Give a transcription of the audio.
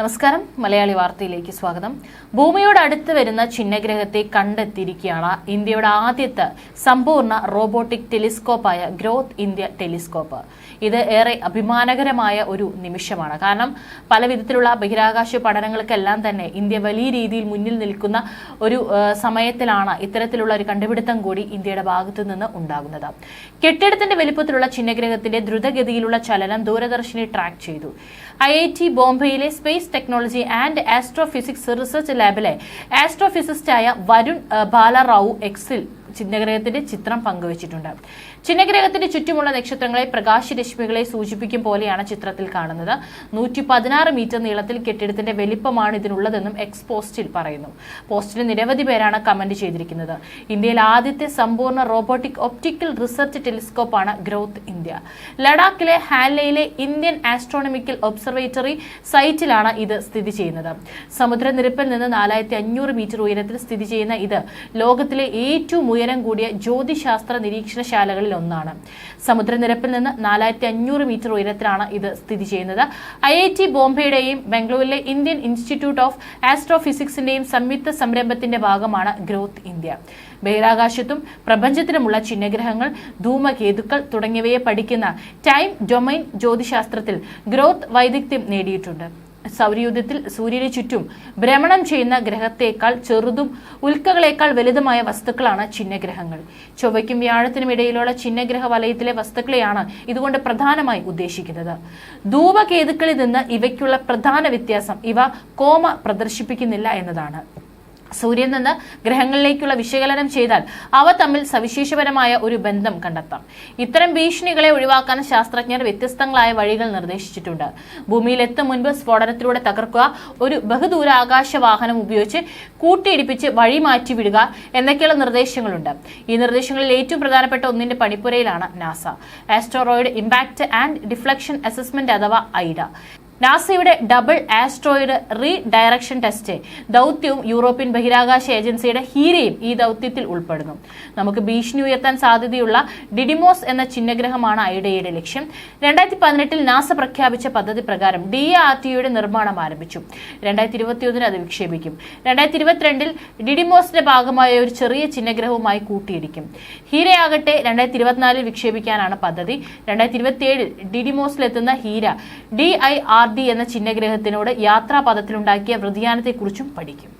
നമസ്കാരം. മലയാളി വാർത്തയിലേക്ക് സ്വാഗതം. ഭൂമിയോട് അടുത്ത് വരുന്ന ചിഹ്നഗ്രഹത്തെ കണ്ടെത്തിയിരിക്കുകയാണ് ഇന്ത്യയുടെ ആദ്യത്തെ സമ്പൂർണ റോബോട്ടിക് ടെലിസ്കോപ്പായ ഗ്രോത്ത് ഇന്ത്യ ടെലിസ്കോപ്പ്. ഇത് ഏറെ അഭിമാനകരമായ ഒരു നിമിഷമാണ്. കാരണം പല വിധത്തിലുള്ള ബഹിരാകാശ പഠനങ്ങൾക്കെല്ലാം തന്നെ ഇന്ത്യ വലിയ രീതിയിൽ മുന്നിൽ നിൽക്കുന്ന ഒരു സമയത്തിലാണ് ഇത്തരത്തിലുള്ള ഒരു കണ്ടുപിടുത്തം കൂടി ഇന്ത്യയുടെ ഭാഗത്തു നിന്ന് ഉണ്ടാകുന്നത്. കെട്ടിടത്തിന്റെ വലിപ്പത്തിലുള്ള ചിഹ്നഗ്രഹത്തിന്റെ ദ്രുതഗതിയിലുള്ള ചലനം ദൂരദർശിനി ട്രാക്ക് ചെയ്തു. ഐ ബോംബെയിലെ space technology and astrophysics research ലാബിലെ ആസ്ട്രോഫിസിസ്റ്റായ വരുൺ ബാലറാവു എക്സിൽ ചിന്നഗ്രഹത്തിന്റെ ചിത്രം പങ്കുവച്ചിട്ടുണ്ട്. ചിഹ്നഗ്രഹത്തിന്റെ ചുറ്റുമുള്ള നക്ഷത്രങ്ങളെ പ്രകാശരശ്മികളെ സൂചിപ്പിക്കും പോലെയാണ് ചിത്രത്തിൽ കാണുന്നത്. നൂറ്റി പതിനാറ് മീറ്റർ നീളത്തിൽ കെട്ടിടത്തിന്റെ വലിപ്പമാണ് ഇതിനുള്ളതെന്നും എക്സ് പോസ്റ്റിൽ പറയുന്നു. പോസ്റ്റിൽ നിരവധി പേരാണ് കമന്റ് ചെയ്തിരിക്കുന്നത്. ഇന്ത്യയിൽ ആദ്യത്തെ സമ്പൂർണ റോബോട്ടിക് ഒപ്റ്റിക്കൽ റിസർച്ച് ടെലിസ്കോപ്പാണ് ഗ്രോത്ത് ഇന്ത്യ. ലഡാക്കിലെ ഹാൻലയിലെ ഇന്ത്യൻ ആസ്ട്രോണമിക്കൽ ഒബ്സർവേറ്ററി സൈറ്റിലാണ് ഇത് സ്ഥിതി ചെയ്യുന്നത്. സമുദ്രനിരപ്പിൽ നിന്ന് നാലായിരത്തി അഞ്ഞൂറ് മീറ്റർ ഉയരത്തിൽ സ്ഥിതി ചെയ്യുന്ന ഇത് ലോകത്തിലെ ഏറ്റവും ഉയരം കൂടിയ ജ്യോതിശാസ്ത്ര നിരീക്ഷണശാലകളിൽ ഒന്നാണ് സമുദ്രനിരപ്പിൽ നിന്ന് നാലായിരത്തി അഞ്ഞൂറ് മീറ്റർ ഉയരത്തിലാണ് ഇത് സ്ഥിതി ചെയ്യുന്നത്. ഐ ഐ ടി ബോംബെയുടെയും ബംഗളൂരിലെ ഇന്ത്യൻ ഇൻസ്റ്റിറ്റ്യൂട്ട് ഓഫ് ആസ്ട്രോഫിസിക്സിന്റെയും സംയുക്ത സംരംഭത്തിന്റെ ഭാഗമാണ് ഗ്രോത്ത് ഇന്ത്യ. ബഹിരാകാശത്തും പ്രപഞ്ചത്തിലുമുള്ള ചിഹ്നഗ്രഹങ്ങൾ ധൂമകേതുക്കൾ തുടങ്ങിയവയെ പഠിക്കുന്ന ടൈം ഡൊമൈൻ ജ്യോതിശാസ്ത്രത്തിൽ ഗ്രോത്ത് വൈദഗ്ധ്യം നേടിയിട്ടുണ്ട്. സൗരയൂഥത്തിൽ സൂര്യന് ചുറ്റും ഭ്രമണം ചെയ്യുന്ന ഗ്രഹത്തേക്കാൾ ചെറുതും ഉൽക്കകളേക്കാൾ വലുതുമായ വസ്തുക്കളാണ് ചിഹ്നഗ്രഹങ്ങൾ. ചൊവ്വയ്ക്കും വ്യാഴത്തിനും ഇടയിലുള്ള ചിഹ്നഗ്രഹ വലയത്തിലെ വസ്തുക്കളെയാണ് ഇതുകൊണ്ട് പ്രധാനമായി ഉദ്ദേശിക്കുന്നത്. ധൂപകേതുക്കളിൽ നിന്ന് ഇവയ്ക്കുള്ള പ്രധാന വ്യത്യാസം ഇവ കോമ പ്രദർശിപ്പിക്കുന്നില്ല എന്നതാണ്. സൂര്യൻ നിന്ന് ഗ്രഹങ്ങളിലേക്കുള്ള വിശകലനം ചെയ്താൽ അവ തമ്മിൽ സവിശേഷപരമായ ഒരു ബന്ധം കണ്ടെത്താം. ഇത്തരം ഭീഷണികളെ ഒഴിവാക്കാൻ ശാസ്ത്രജ്ഞർ വ്യത്യസ്തങ്ങളായ വഴികൾ നിർദ്ദേശിച്ചിട്ടുണ്ട്. ഭൂമിയിലെത്തും മുൻപ് സ്ഫോടനത്തിലൂടെ തകർക്കുക ഒരു ബഹുദൂര ആകാശ വാഹനം ഉപയോഗിച്ച് കൂട്ടിയിടിപ്പിച്ച് വഴി മാറ്റി വിടുക എന്നൊക്കെയുള്ള നിർദ്ദേശങ്ങളുണ്ട്. ഈ നിർദ്ദേശങ്ങളിൽ ഏറ്റവും പ്രധാനപ്പെട്ട ഒന്നിന്റെ പണിപ്പുരയിലാണ് NASA. Asteroid impact and deflection assessment അഥവാ ഐഡ. നാസയുടെ ഡബിൾ ആസ്ട്രോയിഡ് റീഡയറക്ഷൻ ടെസ്റ്റ് ദൗത്യവും യൂറോപ്യൻ ബഹിരാകാശ ഏജൻസിയുടെ ഹീരയും ഈ ദൗത്യത്തിൽ ഉൾപ്പെടുന്നു. നമുക്ക് ഭീഷണി ഉയർത്താൻ സാധ്യതയുള്ള ഡിഡിമോസ് എന്ന ചിഹ്നഗ്രഹമാണ് ഐഡയുടെ ലക്ഷ്യം. രണ്ടായിരത്തി പതിനെട്ടിൽ നാസ പ്രഖ്യാപിച്ച പദ്ധതി പ്രകാരം ഡി ആർ ടിയുടെ നിർമ്മാണം ആരംഭിച്ചു. രണ്ടായിരത്തി ഇരുപത്തിയൊന്നിന് അത് വിക്ഷേപിക്കും. രണ്ടായിരത്തി ഇരുപത്തിരണ്ടിൽ ഡിഡിമോസിന്റെ ഭാഗമായ ഒരു ചെറിയ ചിഹ്നഗ്രഹവുമായി കൂട്ടിയിടിക്കും. ഹീരയാകട്ടെ രണ്ടായിരത്തി ഇരുപത്തിനാലിൽ വിക്ഷേപിക്കാനാണ് പദ്ധതി. രണ്ടായിരത്തി ഇരുപത്തിയേഴിൽ ഡിഡിമോസിലെത്തുന്ന Hera D I R D എന്ന ചിഹ്നഗ്രഹത്തിനോട് യാത്രാപഥത്തിലുണ്ടാക്കിയ വൃതിയാനത്തെക്കുറിച്ചും പഠിക്കും.